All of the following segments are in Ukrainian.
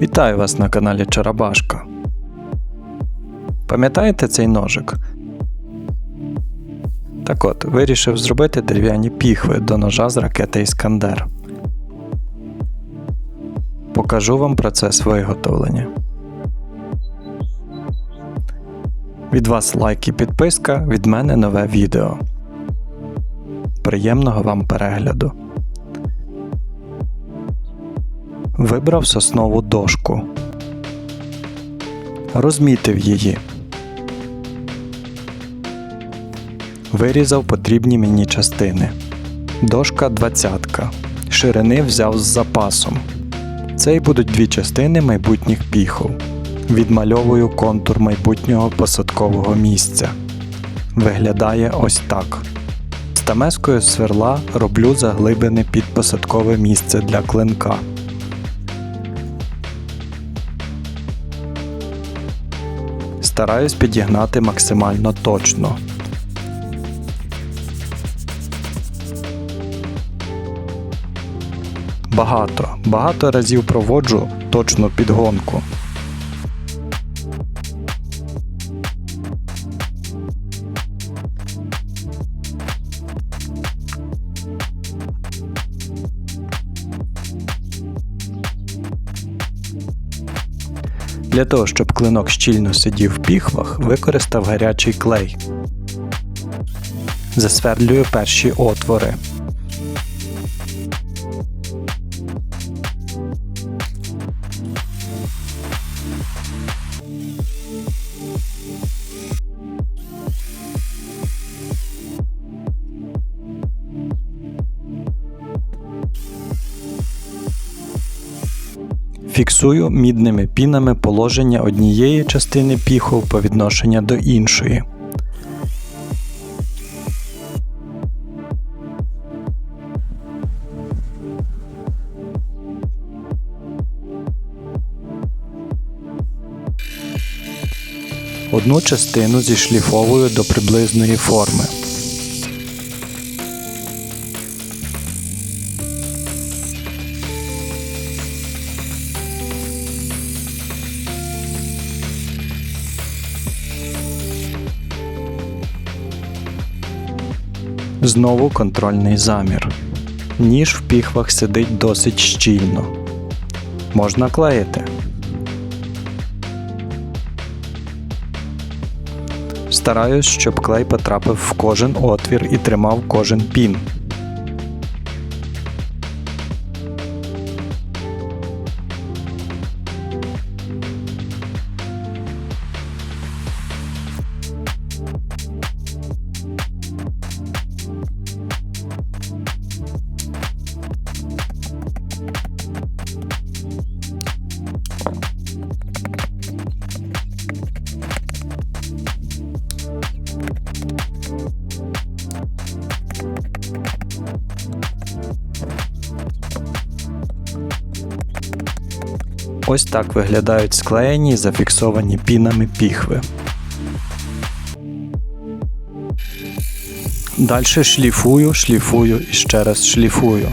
Вітаю вас на каналі Чарабашка. Пам'ятаєте цей ножик? Так от, вирішив зробити дерев'яні піхви до ножа з ракети Іскандер. Покажу вам процес виготовлення. Від вас лайк і підписка, від мене нове відео. Приємного вам перегляду. Вибрав соснову дошку. Розмітив її. Вирізав потрібні мені частини. Дошка 20. Ширини взяв з запасом. Це й будуть дві частини майбутніх піхов. Відмальовую контур майбутнього посадкового місця. Виглядає ось так. Стамескою сверла роблю заглибини під посадкове місце для клинка. Стараюсь підігнати максимально точно. Багато, багато разів проводжу точну підгонку. Для того, щоб клинок щільно сидів в піхвах, використав гарячий клей. Засвердлюю перші отвори. Фіксую мідними пінами положення однієї частини піхов по відношенню до іншої. Одну частину зішліфовую до приблизної форми. Знову контрольний замір. Ніж в піхвах сидить досить щільно. Можна клеїти. Стараюсь, щоб клей потрапив в кожен отвір і тримав кожен пін. Ось так виглядають склеєні і зафіксовані пінами піхви. Далі шліфую, шліфую і ще раз шліфую.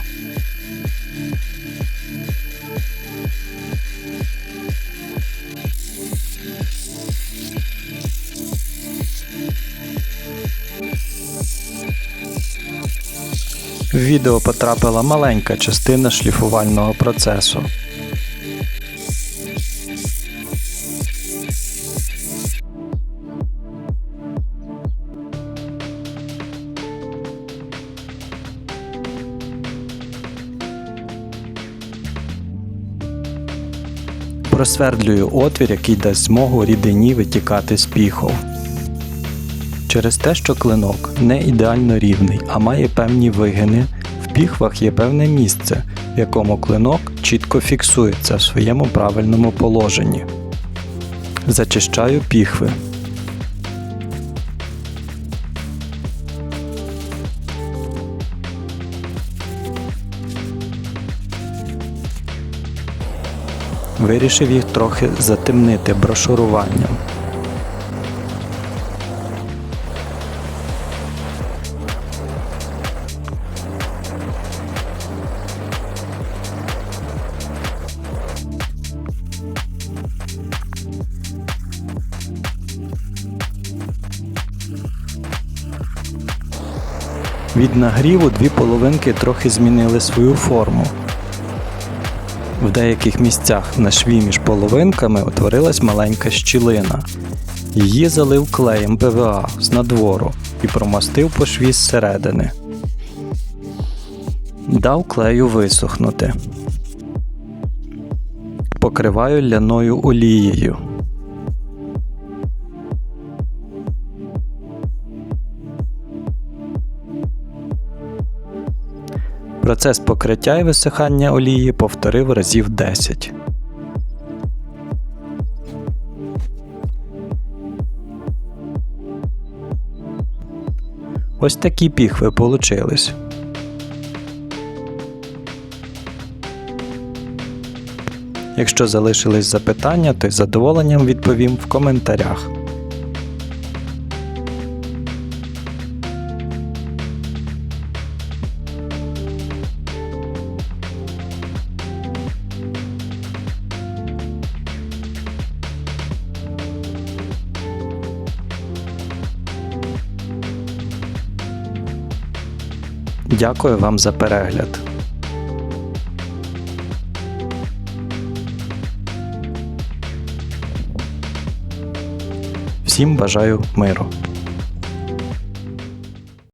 В відео потрапила маленька частина шліфувального процесу. Просвердлюю отвір, який дасть змогу рідині витікати з піхов. Через те, що клинок не ідеально рівний, а має певні вигини, в піхвах є певне місце, в якому клинок чітко фіксується в своєму правильному положенні. Зачищаю піхви. Вирішив їх трохи затемнити брошуруванням. Від нагріву дві половинки трохи змінили свою форму. В деяких місцях на шві між половинками утворилась маленька щілина. Її залив клеєм ПВА з надвору і промастив по шві зсередини. Дав клею висохнути. Покриваю ляною олією. Процес покриття і висихання олії повторив разів 10. Ось такі піхви получились. Якщо залишились запитання, то із задоволенням відповім в коментарях. Дякую вам за перегляд. Всім бажаю миру.